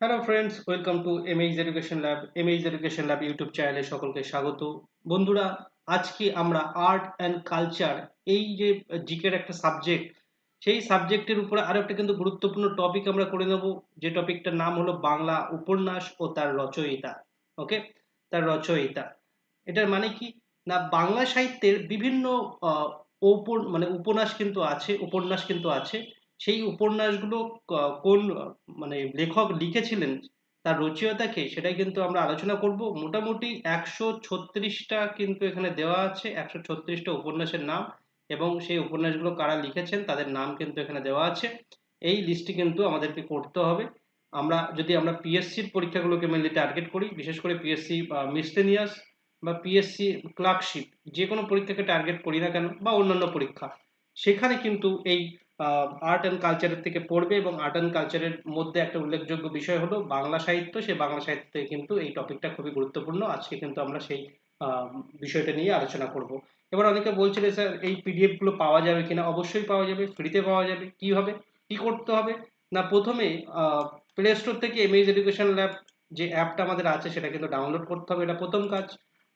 Hello friends welcome to M H education lab M H education lab YouTube চ্যানেলে সকলকে স্বাগত। বন্ধুরা, আজকে আমরা আর্ট অ্যান্ড কালচার এই যে জিকের একটা সাবজেক্ট সেই সাবজেক্টের উপরে আরও একটা কিন্তু গুরুত্বপূর্ণ টপিক আমরা করে নেব। যে টপিকটার নাম হলো বাংলা উপন্যাস ও তার রচয়িতা। ওকে তার রচয়িতা। এটার মানে কি? না, বাংলা সাহিত্যের বিভিন্ন মানে উপন্যাস কিন্তু আছে, উপন্যাস কিন্তু আছে। সেই উপন্যাসগুলো ক- কোন মানে লেখক লিখেছিলেন, তার রচয়িতাকে সেটাই কিন্তু আমরা আলোচনা করব। মোটামুটি একশো ছত্রিশটা কিন্তু এখানে দেওয়া আছে, একশো ছত্রিশটা উপন্যাসের নাম, এবং সেই উপন্যাসগুলো কারা লিখেছেন, তাদের নাম কিন্তু এখানে দেওয়া আছে। এই লিস্টটি কিন্তু আমাদেরকে করতে হবে। আমরা, যদি আমরা পিএসসির পরীক্ষাগুলোকে মেনলি টার্গেট করি, বিশেষ করে পিএসসি মিসলেনিয়াস বা পিএসসি ক্লার্কশিপ যে কোনো পরীক্ষাকে টার্গেট করি না কেন, বা অন্যান্য পরীক্ষা, সেখানে কিন্তু এই আর্ট অ্যান্ড কালচারের থেকে পড়বে এবং আর্ট অ্যান্ড কালচারের মধ্যে একটা উল্লেখযোগ্য বিষয় হলো বাংলা সাহিত্য। সে বাংলা সাহিত্য কিন্তু এই টপিকটা খুবই গুরুত্বপূর্ণ। আজকে কিন্তু আমরা সেই বিষয়টা নিয়ে আলোচনা করব। এবার অনেকে বলছিলেন স্যার, এই পিডিএফগুলো পাওয়া যাবে কিনা? অবশ্যই পাওয়া যাবে ফ্রিতে পাওয়া যাবে। কি হবে? কি করতে হবে? না, প্রথমে প্লে স্টোর থেকে এমএইচ এডুকেশন ল্যাব যে অ্যাপটা আমাদের আছে, সেটা কিন্তু ডাউনলোড করতে হবে। এটা প্রথম কাজ।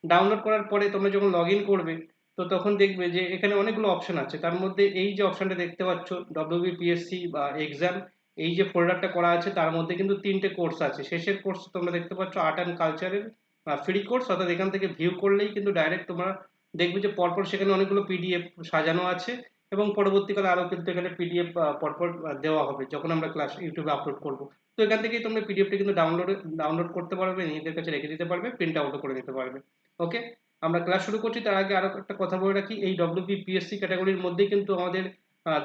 ডাউনলোড করার পরে তোমরা যখন লগ করবে তো তখন দেখবে যে এখানে অনেকগুলো অপশন আছে। তার মধ্যে এই যে অপশনটা দেখতে পাচ্ছ ডব্লিউবিপিএসসি বা এক্সাম এই যে ফোল্ডারটা করা আছে, তার মধ্যে কিন্তু তিনটে কোর্স আছে। শেষের কোর্স তোমরা দেখতে পাচ্ছ আর্ট অ্যান্ড কালচারের ফ্রি কোর্স অর্থাৎ এখান থেকে ভিউ করলেই কিন্তু ডাইরেক্ট তোমরা দেখবে যে পরপর সেখানে অনেকগুলো পিডিএফ সাজানো আছে এবং পরবর্তীকালে আরও কিন্তু এখানে পিডিএফ পরপর দেওয়া হবে যখন আমরা ক্লাস ইউটিউবে আপলোড করব। তো এখান থেকেই তোমরা পিডিএফটা কিন্তু ডাউনলোড ডাউনলোড করতে পারবে, নিজেদের কাছে রেখে দিতে পারবে প্রিন্ট আউটও করে নিতে পারবে। ওকে আমরা ক্লাস শুরু করছি, তার আগে আরও একটা কথা বলে রাখি, এই ডব্লিউপি পিএসসি ক্যাটাগরির মধ্যেই কিন্তু আমাদের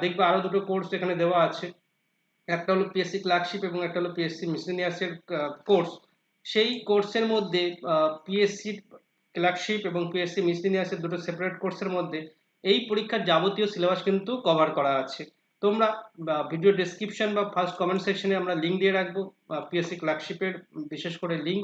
দেখবে আরও দুটো কোর্স এখানে দেওয়া আছে। একটা হলো পিএসসি ক্লার্কশিপ এবং একটা হলো পিএসসি মিসলেনিয়াসের কোর্স সেই কোর্সের মধ্যে পিএসসি ক্লার্কশিপ এবং পিএসসি মিসলেনিয়াসের দুটো সেপারেট কোর্সের মধ্যে এই পরীক্ষার যাবতীয় সিলেবাস কিন্তু কভার করা আছে। তোমরা ভিডিও ডেসক্রিপশন বা ফার্স্ট কমেন্ট সেকশনে আমরা লিঙ্ক দিয়ে রাখব পিএসসি ক্লার্কশিপের বিশেষ করে লিঙ্ক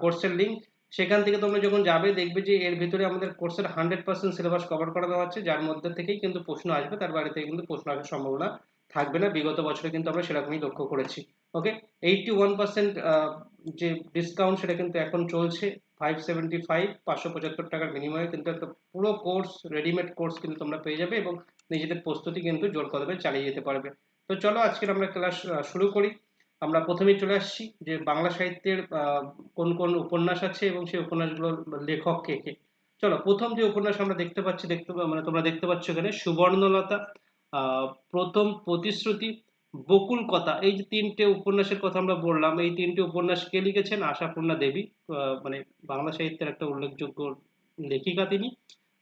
কোর্সের লিঙ্ক সেখান থেকে তোমরা যখন যাবে, দেখবে যে এর ভিতরে আমাদের কোর্সের হান্ড্রেড পার্সেন্ট সিলেবাস কভার করা দেওয়া হচ্ছে যার মধ্যে থেকেই কিন্তু প্রশ্ন আসবে, তার বাইরে থেকে কিন্তু প্রশ্ন আসার সম্ভাবনা থাকবে না। বিগত বছরে কিন্তু আমরা সেরকমই লক্ষ্য করেছি। ওকে এইটটি ওয়ান পার্সেন্ট যে ডিসকাউন্ট সেটা কিন্তু এখন চলছে। ফাইভ সেভেন্টি ফাইভ পাঁচশো পঁচাত্তর টাকার বিনিময়ে কিন্তু একটা পুরো কোর্স রেডিমেড কোর্স কিন্তু তোমরা পেয়ে যাবে এবং নিজেদের প্রস্তুতি কিন্তু জোর কদমে চালিয়ে যেতে পারবে। তো চলো, আজকের আমরা ক্লাস শুরু করি। আমরা প্রথমেই চলে আসছি যে বাংলা সাহিত্যের কোন কোন উপন্যাস আছে এবং সেই উপন্যাসগুলোর লেখক কে কে? চলো, প্রথম যে উপন্যাস আমরা দেখতে পাচ্ছি, দেখতে মানে তোমরা দেখতে পাচ্ছ এখানে সুবর্ণলতা প্রথম প্রতিশ্রুতি বকুল কথা এই যে তিনটে উপন্যাসের কথা আমরা বললাম, এই তিনটে উপন্যাস কে লিখেছেন? আশাপূর্ণা দেবী মানে বাংলা সাহিত্যের একটা উল্লেখযোগ্য লেখিকা তিনি,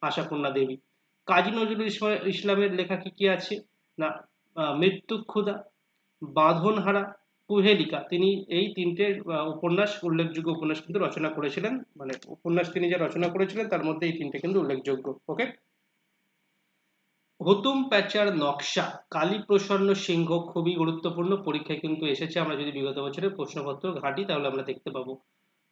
আশাপূর্ণা দেবী। কাজী নজরুল ইসলামের লেখা কি কি আছে? না মৃত্যু ক্ষুধা বাঁধনহারা কুহেলিকা। তিনি এই তিনটে উপন্যাস, উল্লেখযোগ্য উপন্যাস কিন্তু রচনা করেছিলেন। মানে উপন্যাস তিনি যে রচনা করেছিলেন, তার মধ্যে এই তিনটে কিন্তু উল্লেখযোগ্য, ওকে? হুতুম প্যাচার নকশা কালী প্রসন্ন সিংহ খুবই গুরুত্বপূর্ণ পরীক্ষায় কিন্তু এসেছে। আমরা যদি বিগত বছরের প্রশ্নপত্র ঘাঁটি, তাহলে আমরা দেখতে পাবো।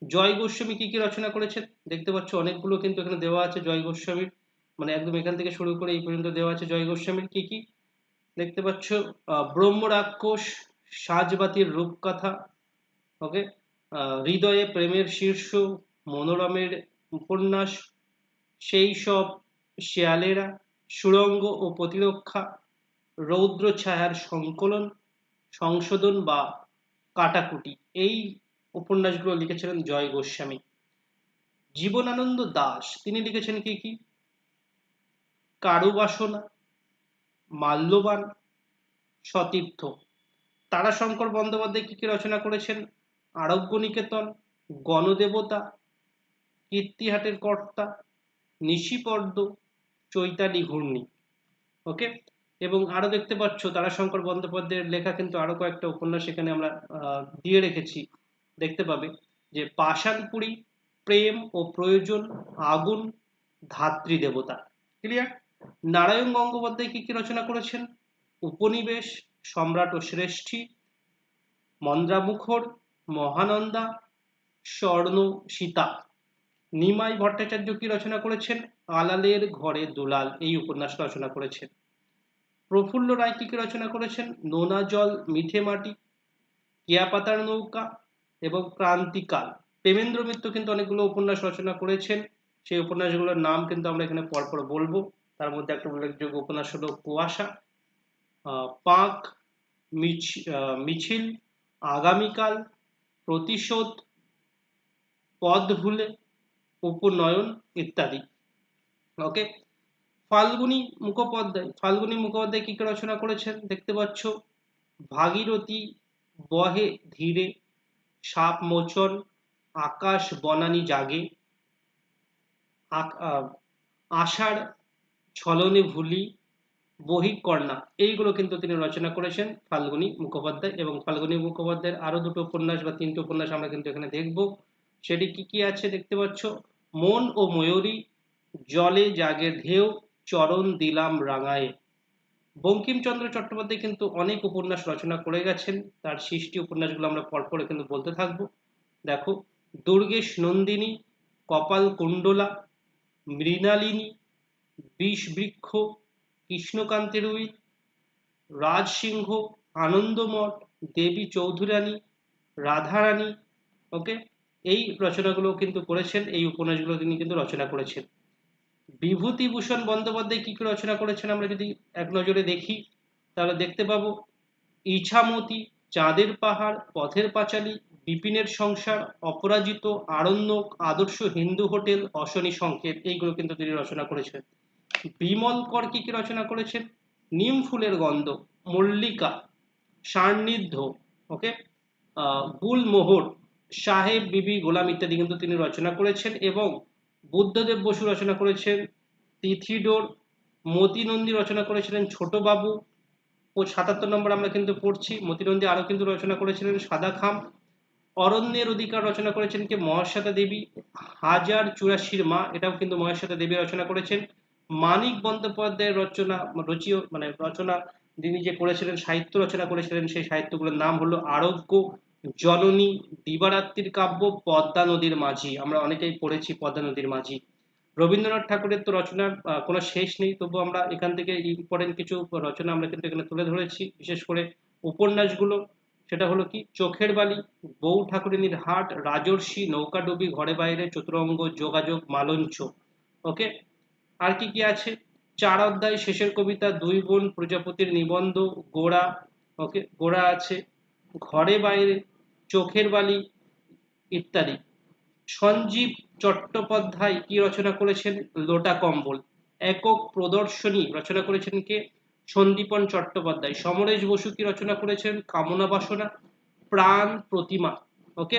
জয় গোস্বামী কি কি রচনা করেছেন দেখতে পাচ্ছ অনেকগুলো কিন্তু এখানে দেওয়া আছে জয় গোস্বামীর। মানে একদম এখান থেকে শুরু করে এই পর্যন্ত দেওয়া আছে জয় গোস্বামীর কি কি। দেখতে পাচ্ছ ব্রহ্ম রাক্ষস সাজবাতির রূপকথা ওকে হৃদয়ে প্রেমের শীর্ষ, মনোরমের উপন্যাস, সেই সব শেয়ালেরা সুরঙ্গ ও প্রতিরক্ষা, রৌদ্র ছায়ার সংকলন, সংশোধন বা কাটাকুটি। এই উপন্যাসগুলো লিখেছিলেন জয় গোস্বামী। জীবনানন্দ দাস, তিনি লিখেছেন কি কি? কারুবাসনা, মাল্যবান, সতীর্থ। তারাশঙ্কর বন্দ্যোপাধ্যায় কি কি রচনা করেছেন? আরোগ্য নিকেতন গণদেবতা, কীর্তিহাটের কর্তা, নিশিপর্দ, চৈতালি ঘূর্ণি। ওকে এবং আরও দেখতে পাচ্ছ, তারাশঙ্কর বন্দ্যোপাধ্যায়ের লেখা কিন্তু আরও কয়েকটা উপন্যাস এখানে আমরা দিয়ে রেখেছি। দেখতে পাবে যে পাষাণপুরী, প্রেম ও প্রয়োজন, আগুন, ধাত্রী দেবতা। ক্লিয়ার নারায়ণ গঙ্গোপাধ্যায় কি কি রচনা করেছেন? উপনিবেশ সম্রাট ও শ্রেষ্ঠী, মন্দ্রামুখর, মহানন্দা, স্বর্ণ, সীতা। নিমাই ভট্টাচার্য কি রচনা করেছেন? আলালের ঘরে দুলাল এই উপন্যাসটা রচনা করেছেন। প্রফুল্ল রায় কি কি রচনা করেছেন? নোনা জল, মিঠে মাটি, কেয়াপাতার নৌকা এবং ক্রান্তিকাল। প্রেমেন্দ্র মিত্র কিন্তু অনেকগুলো উপন্যাস রচনা করেছেন। সেই উপন্যাসগুলোর নাম কিন্তু আমরা এখানে পরপর বলব। তার মধ্যে একটা উল্লেখযোগ্য উপন্যাস হলো কুয়াশা। পাক মিছিল আগামীকাল প্রতিশোধ, পদ ভুলে উপনয়ন ইত্যাদি। ওকে ফাল্গুনী মুখোপাধ্যায় ফাল্গুনী মুখোপাধ্যায় কি কি রচনা করেছেন দেখতে পাচ্ছ? ভাগীরথী বহে ধীরে, সাপ মোচন, আকাশ বনানি জাগে আষাঢ় ছলনে ভুলি বহিকর্ণা এইগুলো কিন্তু তিনি রচনা করেছেন ফাল্গুনী মুখোপাধ্যায় এবং ফাল্গুনী মুখোপাধ্যায়ের আরও দুটো উপন্যাস বা তিনটে উপন্যাস আমরা কিন্তু এখানে দেখব। সেটি কি কি আছে দেখতে পাচ্ছ? মন ও ময়ূরী, জলে জাগে ঢেউ, চরণ দিলাম রাঙায়। বঙ্কিমচন্দ্র চট্টোপাধ্যায় কিন্তু অনেক উপন্যাস রচনা করে গেছেন। তার সৃষ্টি উপন্যাসগুলো আমরা পরপরে কিন্তু বলতে থাকব। দেখো, দুর্গেশ নন্দিনী, কপাল কুণ্ডলা, মৃণালিনী, বিষবৃক্ষ কৃষ্ণকান্তের উইল রাজসিংহ, আনন্দমঠ, দেবী চৌধুরানী, রাধারানী ওকে এই রচনাগুলো কিন্তু করেছেন, এই উপন্যাসগুলো তিনি কিন্তু রচনা করেছেন। বিভূতিভূষণ বন্দ্যোপাধ্যায় কি কি রচনা করেছেন আমরা যদি এক নজরে দেখি, তাহলে দেখতে পাবো ইছামতি, চাঁদের পাহাড়, পথের পাঁচালী, বিপিনের সংসার, অপরাজিত, আরণ্যক, আদর্শ হিন্দু হোটেল, অশনি সংকেত, এইগুলো কিন্তু তিনি রচনা করেছেন। বিমল কর কি কি রচনা করেছেন? নিম ফুলের গন্ধ, মল্লিকা, সান্নিধ্য ওকে গুলমোহর, সাহেব বিবি গোলাম ইত্যাদি কিন্তু তিনি রচনা করেছেন এবং বুদ্ধদেব বসু রচনা করেছেন, তিথিডোর, মতিনন্দী রচনা করেছিলেন ছোট বাবু ও সাতাত্তর নম্বর আমরা কিন্তু পড়ছি, মতিনন্দী আরও কিন্তু রচনা করেছিলেন সাদা খাম অরণ্যের অধিকার রচনা করেছেন কে মহাশ্বেতা দেবী, হাজার চুরাশির মা, এটাও কিন্তু মহাশ্বেতা দেবী রচনা করেছেন। মানিক বন্দ্যোপাধ্যায়ের রচনা, রচিও মানে রচনা যিনি যে করেছিলেন, সাহিত্য রচনা করেছিলেন, সেই সাহিত্যগুলোর নাম হলো আরোগ্য, জননী, দিবারাত্রির কাব্য, পদ্মা নদীর মাঝি। আমরা অনেকেই পড়েছি পদ্মা নদীর মাঝি। রবীন্দ্রনাথ ঠাকুরের তো রচনার কোনো শেষ নেই তবু আমরা এখান থেকে ইম্পর্টেন্ট কিছু রচনা আমরা কিন্তু এখানে তুলে ধরেছি। বিশেষ করে উপন্যাসগুলো, সেটা হলো কি? চোখের বালি, বউ ঠাকুরিনীর হাট, রাজর্ষি, নৌকাডুবি, ঘরে বাইরে, চতুরঙ্গ, যোগাযোগ, মালঞ্চ। ওকে আর কি কি আছে? চার অধ্যায়, শেষের কবিতা, দুই বোন, প্রজাপতির নিবন্ধ, গোড়া, ওকে, গোড়া আছে, ঘরে বাইরে, চোখের বালি ইত্যাদি। সঞ্জীব চট্টোপাধ্যায় কি রচনা করেছেন? লোটা কম্বল। একক প্রদর্শনী রচনা করেছেন কে? সন্দীপন চট্টোপাধ্যায়। সমরেশ বসু কি রচনা করেছেন? কামনা বাসনা, প্রাণ প্রতিমা। ওকে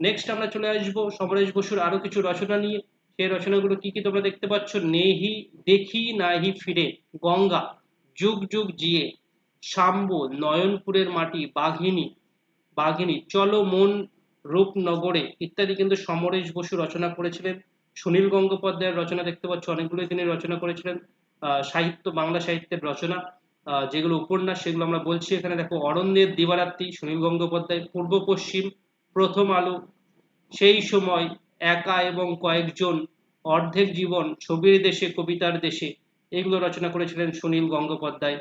নেক্সট আমরা চলে আসব সমরেশ বসুর আরও কিছু রচনা নিয়ে। সেই রচনাগুলো কি কি তোমরা দেখতে পাচ্ছ? নেহি দেখি নাহি ফিরে, গঙ্গা, যুগ যুগ জিয়ে, শাম্ব, নয়নপুরের মাটি, বাঘিনী বাঘিনী, চলো মন রূপনগরে ইত্যাদি কিন্তু সমরেশ বসু রচনা করেছিলেন। সুনীল গঙ্গোপাধ্যায়ের রচনা দেখতে পাচ্ছ, অনেকগুলোই তিনি রচনা করেছিলেন। সাহিত্য, বাংলা সাহিত্যের রচনা যেগুলো উপন্যাস, সেগুলো আমরা বলছি। এখানে দেখো, অরণ্যের দিবারাত্রি, সুনীল গঙ্গোপাধ্যায়, পূর্ব পশ্চিম, প্রথম আলো, সেই সময় একা এবং কয়েকজন অর্ধেক জীবন ছবির দেশে, কবিতার দেশে, এগুলো রচনা করেছিলেন সুনীল গঙ্গোপাধ্যায়।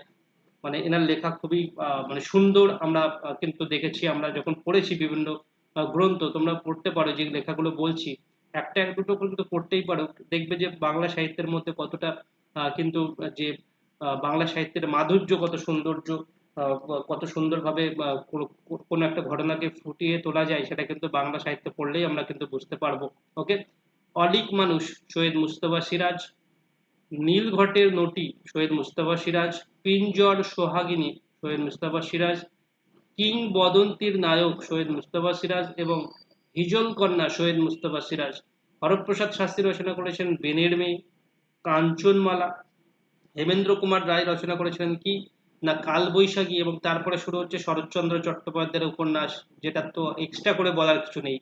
মানে এনার লেখা খুবই মানে সুন্দর আমরা কিন্তু দেখেছি, আমরা যখন পড়েছি বিভিন্ন গ্রন্থ, তোমরা পড়তে পারো যে লেখাগুলো বলছি। একটা এক দুটো কিন্তু পড়তেই পারো। দেখবে যে বাংলা সাহিত্যের মধ্যে কতটা কিন্তু যে বাংলা সাহিত্যের মাধুর্য, কত সৌন্দর্য কত সুন্দরভাবে কোনো একটা ঘটনাকে ফুটিয়ে তোলা যায়, সেটা কিন্তু বাংলা সাহিত্য পড়লেই আমরা কিন্তু বুঝতে পারব। ওকে অলিক মানুষ, সৈয়দ মুস্তফা সিরাজ। নীলঘটের নটি, সৈয়দ মুস্তফা সিরাজ। পিঞ্জর সোহাগিনী, সৈয়দ মুস্তফা সিরাজ। কিংবদন্তির নায়ক, সৈয়দ মুস্তফা সিরাজ। এবং হিজল কন্যা, সৈয়দ মুস্তফা সিরাজ। হরপ্রসাদ শাস্ত্রী রচনা করেছেন বেনের মেয়ে। কাঞ্চনমালা। হেমেন্দ্র কুমার রায় রচনা করেছিলেন কি? না কাল বৈশাখী এবং তারপরে শুরু হচ্ছে শরৎচন্দ্র চট্টোপাধ্যায়ের উপন্যাস, যেটা তো এক্সট্রা করে বলার কিছু নেই।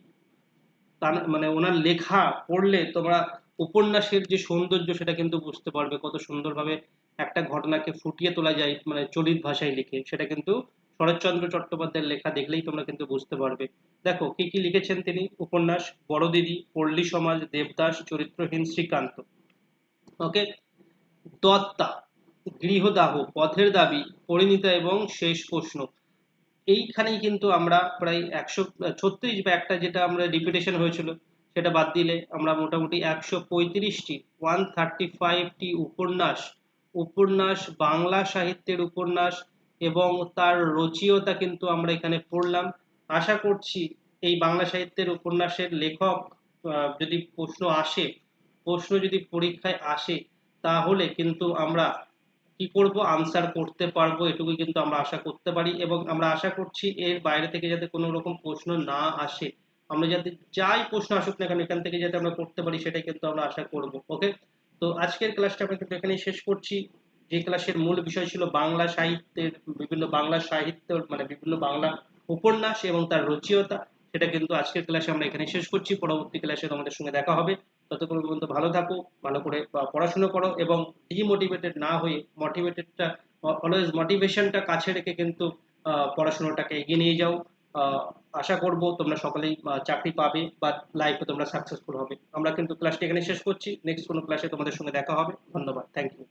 তার মানে ওনার লেখা পড়লে তোমরা উপন্যাসের যে সৌন্দর্য সেটা কিন্তু বুঝতে পারবে, কত সুন্দরভাবে একটা ঘটনাকে ফুটিয়ে তোলা যায় মানে চলিত ভাষায় লিখে, সেটা কিন্তু শরৎচন্দ্র চট্টোপাধ্যায়ের লেখা দেখলেই তোমরা কিন্তু বুঝতে পারবে। দেখো, কি কি লিখেছেন তিনি? উপন্যাস বড় দিদি পল্লী সমাজ, দেবদাস, চরিত্রহীন শ্রীকান্ত। ওকে দত্তা। গৃহদাহ, পথের দাবি, পরিণীতা এবং শেষ প্রশ্ন। এইখানেই কিন্তু আমরা প্রায় একশো, ছত্রিশ বা একটা যেটা আমরা রিপিটেশন হয়েছিল, সেটা বাদ দিলে আমরা মোটামুটি একশো পঁয়ত্রিশটি ওয়ান থার্টি ফাইভটি উপন্যাস উপন্যাস, বাংলা সাহিত্যের উপন্যাস এবং তার রচিয়তা কিন্তু আমরা এখানে পড়লাম। আশা করছি এই বাংলা সাহিত্যের উপন্যাসের লেখক যদি প্রশ্ন আসে, প্রশ্ন যদি পরীক্ষায় আসে, তাহলে কিন্তু আমরা কি করব আনসার করতে পারব এটুকুই কিন্তু আমরা আশা করতে পারি এবং আমরা আশা করছি এর বাইরে থেকে যাতে কোনো রকম প্রশ্ন না আসে। আমরা যাতে যাই প্রশ্ন আসুক না কেন, এখান থেকে যাতে আমরা করতে পারি সেটাই কিন্তু আমরা আশা করব ওকে তো আজকের ক্লাসটা আমরা কিন্তু এখানেই শেষ করছি। যে ক্লাসের মূল বিষয় ছিল বাংলা সাহিত্যের, বিভিন্ন বাংলা সাহিত্য মানে বিভিন্ন বাংলা উপন্যাস এবং তার রচয়িতা, সেটা কিন্তু আজকের ক্লাসে আমরা এখানে শেষ করছি। পরবর্তী ক্লাসে তোমাদের সঙ্গে দেখা হবে। ততক্ষণ পর্যন্ত ভালো থাকো, ভালো করে পড়াশুনো করো এবং ডিমোটিভেটেড না হয়ে মোটিভেটেডটা অলওয়েজ মোটিভেশনটা কাছে রেখে কিন্তু পড়াশুনোটাকে এগিয়ে নিয়ে যাও। আশা করব তোমরা সকলেই চাকরি পাবে বা লাইফে তোমরা সাকসেসফুল হবে। আমরা কিন্তু ক্লাসটি এখানে শেষ করছি। নেক্সট কোনো ক্লাসে তোমাদের সঙ্গে দেখা হবে। ধন্যবাদ। Thank you